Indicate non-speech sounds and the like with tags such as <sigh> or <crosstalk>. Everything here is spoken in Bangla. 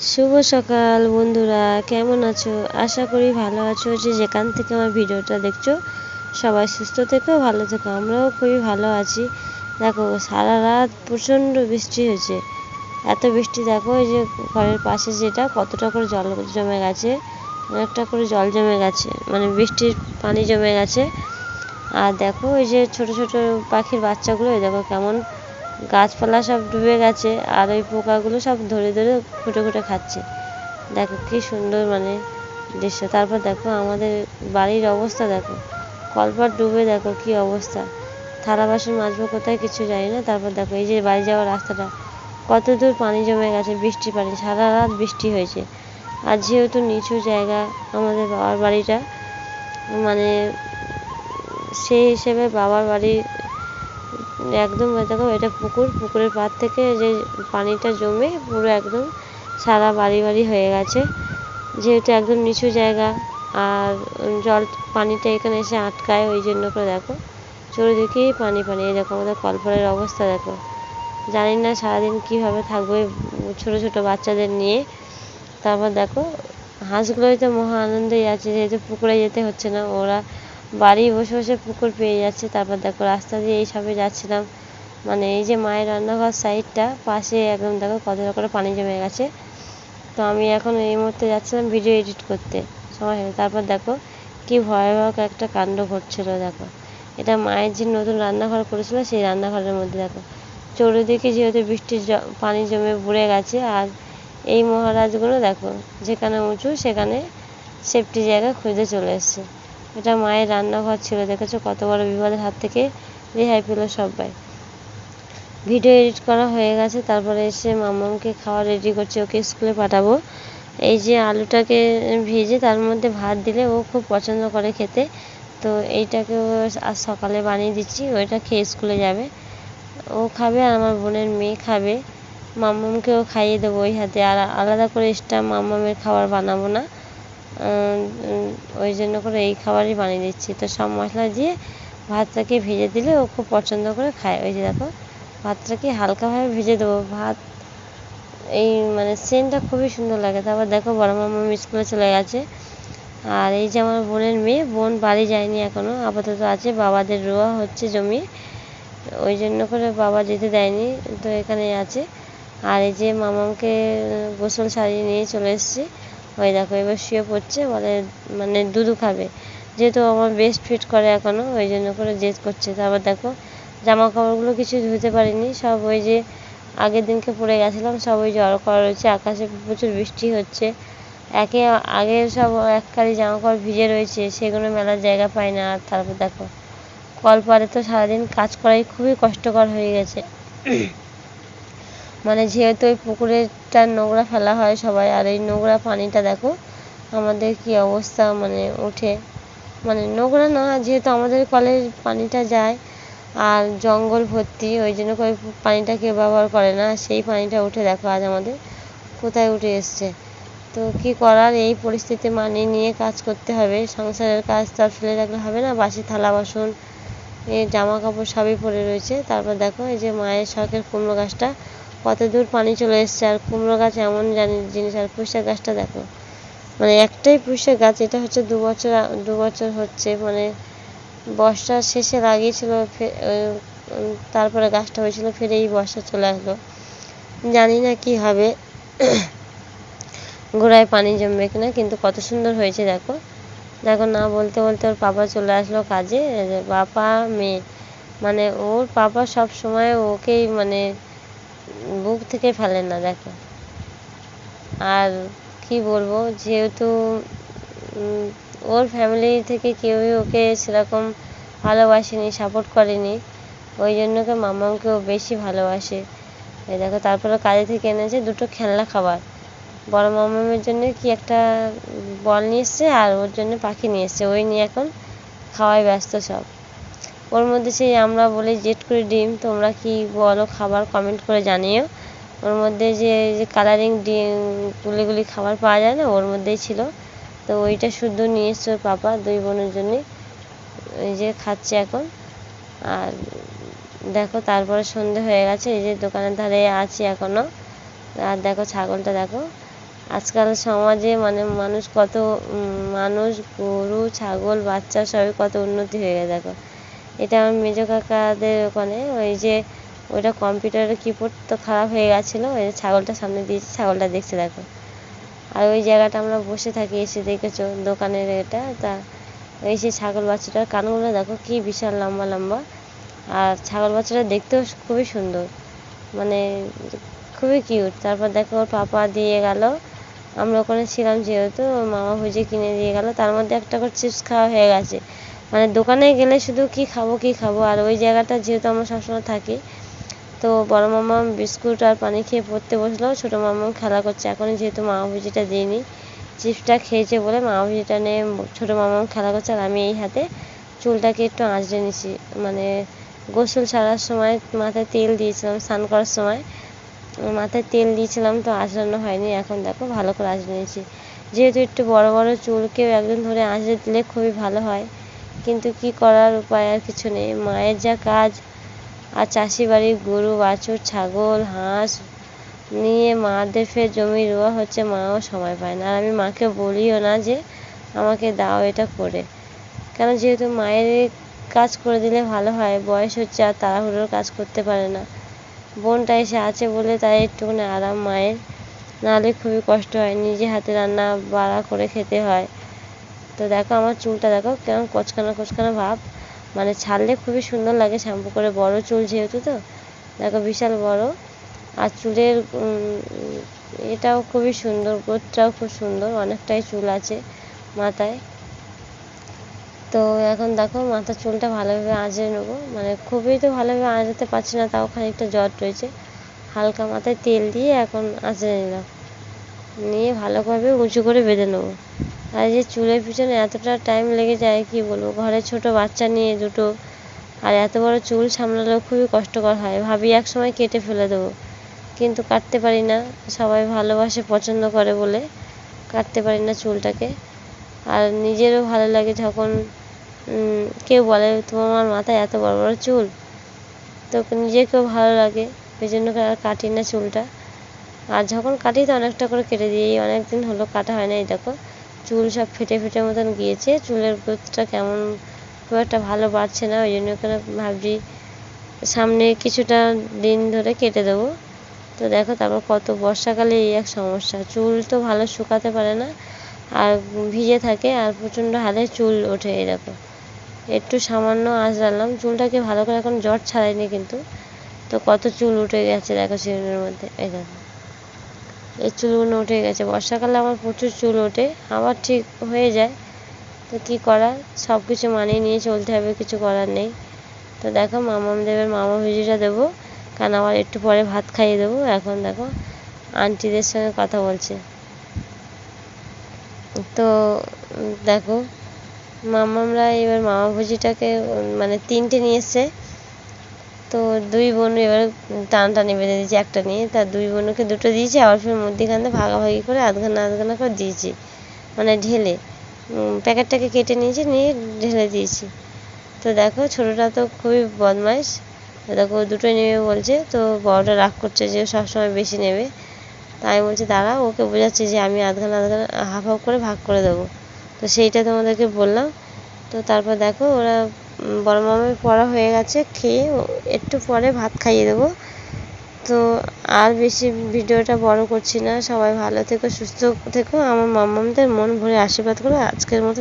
শুভ সকাল বন্ধুরা, কেমন আছো? আশা করি ভালো আছো যে যেখান থেকে আমার ভিডিওটা দেখছ, সবাই সুস্থ থেকো, ভালো থেকো। আমরাও খুবই ভালো আছি। দেখো, সারা রাত প্রচণ্ড বৃষ্টি হয়েছে। এত বৃষ্টি দেখো, এই যে ঘরের পাশে যেটা, কতটা করে জল জমে গেছে, অনেকটা করে জল জমে গেছে মানে বৃষ্টির পানি জমে গেছে। আর দেখো, এই যে ছোট ছোট পাখির বাচ্চাগুলো দেখো কেমন গাছপালা সব ডুবে গেছে আর ওই পোকাগুলো সব ধরে ধরে খুঁটে খুঁটে খাচ্ছে। দেখো কি সুন্দর মানে দৃশ্য। তারপর দেখো আমাদের বাড়ির অবস্থা দেখো। কলপাট ডুবে দেখো কি অবস্থা। থালা বাসন মাজবো কোথায় কিছু জানি না। তারপর দেখো এই যে বাড়ি যাওয়ার রাস্তাটা। কত দূর পানি জমে গেছে, বৃষ্টি পানি, সারা রাত বৃষ্টি হয়েছে। আর যেহেতু নিচু জায়গা আমাদের বাবার বাড়িটা মানে সেই হিসেবে বাবার বাড়ি একদম দেখো, এটা পুকুর, পুকুরের পাড় থেকে যে পানিটা জমে পুরো একদম সারা বাড়ি বাড়ি হয়ে গেছে। যেহেতু একদম নিচু জায়গা, আর জল, পানিটা এখানে এসে আটকায়, ওই জন্য করে দেখো। চতুর্দিকেই পানি পানি দেখো আমাদের কলপাড়ের অবস্থা দেখো। জানি না সারাদিন কীভাবে থাকবে ছোট ছোট বাচ্চাদের নিয়ে। তারপর দেখো, হাঁসগুলোই তো মহা আনন্দেই আছে, যেহেতু পুকুরে যেতে হচ্ছে না, ওরা বাড়ি বসে বসে পুকুর পেয়ে যাচ্ছে, তারপর দেখো রাস্তা দিয়ে এইসবে যাচ্ছিলাম। মানে এই যে মায়ের রান্নাঘর সাইডটা, পাশে একদম দেখো কতটা করে পানি জমে গেছে। তো আমি এখন এই মুহূর্তে যাচ্ছিলাম ভিডিও এডিট করতে। সময় হয়ে তারপর দেখো কি ভয়াবহ একটা কাণ্ড ঘটছিল, দেখো। এটা মায়ের যে নতুন রান্নাঘর করেছিল, সেই রান্নাঘরের মধ্যে দেখো। চৌরদিকে যেহেতু বৃষ্টির পানি জমে বুড়ে গেছে, আর এই মহারাজগুলো দেখো যেখানে উঁচু, সেখানে সেফটি জায়গা খুঁজে চলে এসছে। এটা মায়ের রান্নাঘর ছিল, দেখেছ? কত বড় বিপদের হাত থেকে রেহাই পেল সবাই। ভিডিও এডিট করা হয়ে গেছে, তারপরে এসে মামাকে খাওয়া রেডি করছে, ওকে স্কুলে পাঠাবো। এই যে আলুটাকে ভেজে তার মধ্যে ভাত দিলে ও খুব পছন্দ করে খেতে, তো এইটাকে আজ সকালে বানিয়ে দিচ্ছি, ওইটা খেয়ে স্কুলে যাবে। ও খাবে আর আমার বোনের মেয়ে খাবে। মাম্মামকেও খাইয়ে দেবো ওই হাতে, আর আলাদা করে এক্সট্রা মাম্মামের খাবার বানাবো না। ওই জন্য করে এই খাবারই বানিয়ে দিচ্ছি। তো সব মশলা দিয়ে ভাতটাকে ভেজে দিলে ও খুব পছন্দ করে খায়। ওই যে দেখো, ভাতটাকে হালকাভাবে ভেজে দেবো। ভাত এই মানে সেন্টটা খুবই সুন্দর লাগে। তারপর দেখো, বড় মামা স্কুলে চলে গেছে। আর এই যে আমার বোনের মেয়ে, বোন বাড়ি যায়নি এখনও আপাতত আছে, বাবাদের রোয়া হচ্ছে জমি ওই জন্য করে বাবা যেতে দেয়নি, তো এখানে আছে। আর এই যে মামাকে গোসল সারিয়ে নিয়ে চলে এসেছি। ওই দেখো, এবার শুয়ে পড়ছে, বলে মানে দুধু খাবে। যেহেতু আমার বেস্ট ফিট করে এখনও ওই জন্য করে জেদ করছে। তারপর দেখো জামা কাপড়গুলো কিছু ধুতে পারিনি, সব ওই যে আগের দিনকে পরে গেছিলাম, সব ওই জড়ো করা রয়েছে আকাশে প্রচুর বৃষ্টি হচ্ছে। একে আগে সব এককারি জামা কাপড় ভিজে রয়েছে, সেগুলো মেলার জায়গা পায় না। আর তারপর দেখো কলপারে তো সারাদিন কাজ করাই খুবই কষ্টকর হয়ে গেছে। <coughs> মানে যেহেতু ওই পুকুরেরটা নোংরা ফেলা হয় সবাই, আর এই নোংরা পানিটা দেখো, আমাদের কি অবস্থা মানে ওঠে। মানে নোংরা না, যেহেতু আমাদের কলের পানিটা যায়, আর জঙ্গল ভর্তি, ওই জন্য করে পানিটা কেউ ব্যবহার করে না, সেই পানিটা উঠে দেখো আজ আমাদের কোথায় উঠে এসছে। তো কী করার, এই পরিস্থিতি মানিয়ে নিয়ে কাজ করতে হবে। সংসারের কাজ তো আর ফেলে রাখলে হবে না, বাসি থালা বাসন, এই জামা কাপড় সবই পড়ে রয়েছে। তারপর দেখো এই যে মায়ের শখের কুমড়ো গাছটা কত দূর পানি চলে এসছে আর কুমড়ো গাছ এমন জানি জিনিস, আর পুঁইশাক গাছটা দেখো। মানে একটাই পুঁইশাক গাছ, এটা হচ্ছে দু বছর দু বছর হচ্ছে মানে বর্ষার শেষে লাগিয়েছিল তারপরে গাছটা হয়েছিল ফের এই বর্ষা চলে আসলো। জানি না কি হবে। <coughs> গোড়ায় পানি জমবে কিনা, কিন্তু কত সুন্দর হয়েছে দেখো। দেখো না বলতে বলতে ওর পাপা চলে আসলো কাজে বাবা মেয়ে। মানে ওর পাপা সব সময় ওকেই মানে বুক থেকে ফেলে না, দেখো। আর কি বলব, যেহেতু ওর ফ্যামিলি থেকে কেউই ওকে সেরকম ভালোবাসেনি সাপোর্ট করেনি, ওই জন্য ওকে মামাকেও বেশি ভালোবাসে। এই দেখো, তারপরে কাজে থেকে এনেছে দুটো খেলনা খাবার। বড় মামামের জন্য কি একটা বল নিয়ে এসছে, আর ওর জন্য পাখি নিয়ে এসছে। ওই নিয়ে এখন খাওয়ায় ব্যস্ত সব। ওর মধ্যে সেই আমরা বলি জেট করে ডিম, তোমরা কি বলো খাবার কমেন্ট করে জানিও। ওর মধ্যে যে যে কালারিং ডিম গুলি খাবার পাওয়া যায় না, ওর মধ্যেই ছিল। তো ওইটা শুদ্ধ নিয়ে এসছে ওর পাপা, দুই বোনের জন্যে। এই যে খাচ্ছে এখন। আর দেখো তারপরে সন্ধে হয়ে গেছে, এই যে দোকানের ধারে আছি এখনও আর দেখো ছাগলটা দেখো। আজকাল সমাজে মানে মানুষ কত মানুষ, গরু, ছাগল, বাচ্চা সবই কত উন্নতি হয়ে গেছে দেখো। এটা আমার মেজো কাকাদের ওখানে, ওই যে ওইটা কম্পিউটারের কিবোর্ড তো খারাপ হয়ে গেছিল, ওই ছাগলটা সামনে দিয়েছি, ছাগলটা দেখছে দেখো। আর ওই জায়গাটা আমরা বসে থাকি, এসে দেখেছ দোকানের এটা, তা ওই সেই ছাগল বাচ্চাটার কানগুলো দেখো কি বিশাল লম্বা লম্বা। আর ছাগল বাচ্চাটা দেখতেও খুবই সুন্দর মানে খুবই কিউট তারপর দেখো ওর পাপা দিয়ে গেল, আমরা ওখানে ছিলাম যেহেতু, মামা ভুজি কিনে দিয়ে গেল, তার মধ্যে একটা করে চিপস খাওয়া হয়ে গেছে। মানে দোকানে গেলে শুধু কি খাব কি খাব? আর ওই জায়গাটা যেহেতু আমরা সবসময় থাকি, তো বড় মামা বিস্কুট আর পানি খেয়ে পড়তে বসল। ছোটো মামা খেলা করছে। এখনই যেহেতু মামা ভুজিটা দিইনি চিপসটা খেয়েছে বলে মামা ভুজিটা নিয়ে ছোটো মামা খেলা করছে আর আমি এই হাতে চুলটাকে একটু আঁচড়ে নিছি। মানে গোসল সারার সময় মাথায় তেল দিয়েছিলাম, স্নান করার সময় মাথায় তেল দিয়েছিলাম, তো আঁচড়ানো হয়নি। এখন দেখো ভালো করে আঁচড়ে নিয়েছি। যেহেতু একটু বড় বড় চুল কেউ একদিন ধরে আঁচড়ে দিলে খুবই ভালো হয়। কিন্তু কি করার উপায় আর কিছু নেই। মায়ের যা কাজ, আর চাষি বাড়ির গরু, বাছুর, ছাগল, হাঁস নিয়ে মাদের ফের জমি রোয়া হচ্ছে, মাও সময় পায় না। আর আমি মাকে বলিও না যে আমাকে দাও এটা করে। কেন যেহেতু মায়ের কাজ করে দিলে ভালো হয়, বয়স হচ্ছে আর তাড়াহুড়োর কাজ করতে পারে না। বোনটা এসে আছে বলে তাই একটুখানি আরাম মায়ের। নাহলে খুবই কষ্ট হয়, নিজে হাতে রান্না বাড়া করে খেতে হয়। তো দেখো আমার চুলটা দেখো কেমন কচকানো কচকানো ভাব। মানে ছাড়লে খুবই সুন্দর লাগে শ্যাম্পু করে। বড় চুল যেহেতু তো, দেখো বিশাল বড়। আর চুলের এটাও খুবই সুন্দর, গোটটাও খুব সুন্দর, অনেকটাই চুল আছে মাথায়। তো এখন দেখো মাথার চুলটা ভালোভাবে আঁচড়ে নেব। মানে খুবই তো ভালোভাবে আঁচড়াতে পারছি না, তাও খানিকটা জট রয়েছে। হালকা মাথায় তেল দিয়ে এখন আঁচড়ে নিলাম। নিয়ে ভালোভাবে উঁচু করে বেঁধে নেব। আর যে চুলের পিছনে এতটা টাইম লেগে যায়, কি বলব? ঘরে ছোট বাচ্চা নিয়ে দুটো। আর এত বড় চুল সামলালেও খুবই কষ্টকর হয়। ভাবি এক সময় কেটে ফেলে দেবো। কিন্তু কাটতে পারি না। সবাই ভালোবাসে, পছন্দ করে বলে কাটতে পারি না চুলটাকে। আর নিজেরও ভালো লাগে যখন কেউ বলে, তোমার মাথায় এত বড় বড় চুল? তো নিজেকেও ভালো লাগে। ওই জন্য আর কাটি না চুলটা। আর যখন কাটি তো অনেকটা করে কেটে দিই। অনেক দিন হলো কাটা হয় না এই দেখো। চুল সব ফেটে ফেটে মতন গিয়েছে, চুলের গ্রোথটা কেমন খুব একটা ভালো বাড়ছে না, ওই জন্য করে ভাবছি সামনে কিছুটা দিন ধরে কেটে দেবো। তো দেখো তারপর কত বর্ষাকালে এই এক সমস্যা, চুল তো ভালো শুকাতে পারে না, আর ভিজে থাকে আর প্রচণ্ড হালে চুল ওঠে এরকম একটু সামান্য আঁচ আঁচড়ালাম চুলটাকে ভালো করে এখন জট ছাড়াইনি কিন্তু, তো কত চুল উঠে গেছে দেখো শিউরের মধ্যে, এই দেখো। এই চুলগুলো উঠে গেছে। বর্ষাকালে আমার প্রচুর চুল ওঠে, আবার ঠিক হয়ে যায়। তো কী করার? সব কিছু মানিয়ে নিয়ে চলতে হবে, কিছু করার নেই। তো দেখো মামাম দেবের মামা ভিজিটা দেবো। কারণ আবার একটু পরে ভাত খাইয়ে দেবো। এখন দেখো, আন্টিদের সঙ্গে কথা বলছে। তো দেখো, মামামরা এবার মামা ভুজিটাকে মানে তিনটে নিয়ে তো দুই বোন এবার টানটানি বেঁধে দিয়েছে, একটা নিয়ে। তার দুই বোনকে দুটো দিয়েছি, আবার ফের মধ্যিখানে ভাগাভাগি করে আধখানা আধখানা করে দিয়েছি মানে ঢেলে। প্যাকেটটাকে কেটে নিয়েছি, নিয়ে ঢেলে দিয়েছি। তো দেখো, ছোটোটা তো খুবই বদমাইশ। দেখো দুটোই নেবে বলছে, তো বড়টা রাগ করছে যে সবসময় বেশি নেবে। তাই আমি বলছি, দাঁড়া, ওকে বোঝাচ্ছি যে আমি আধখানা আধখানা, হাফ হাফ করে ভাগ করে দেবো। তো সেইটা তোমাদেরকে বললাম। তো তারপর দেখো, ওরা বড় মামার পড়া হয়ে গেছে, খেয়ে একটু পরে ভাত খাইয়ে দেবো। তো আর বেশি ভিডিওটা বড় করছি না, সবাই ভালো থেকো, সুস্থ থেকো, আমার মামামদের মন ভরে আশীর্বাদ করো, আজকের মতো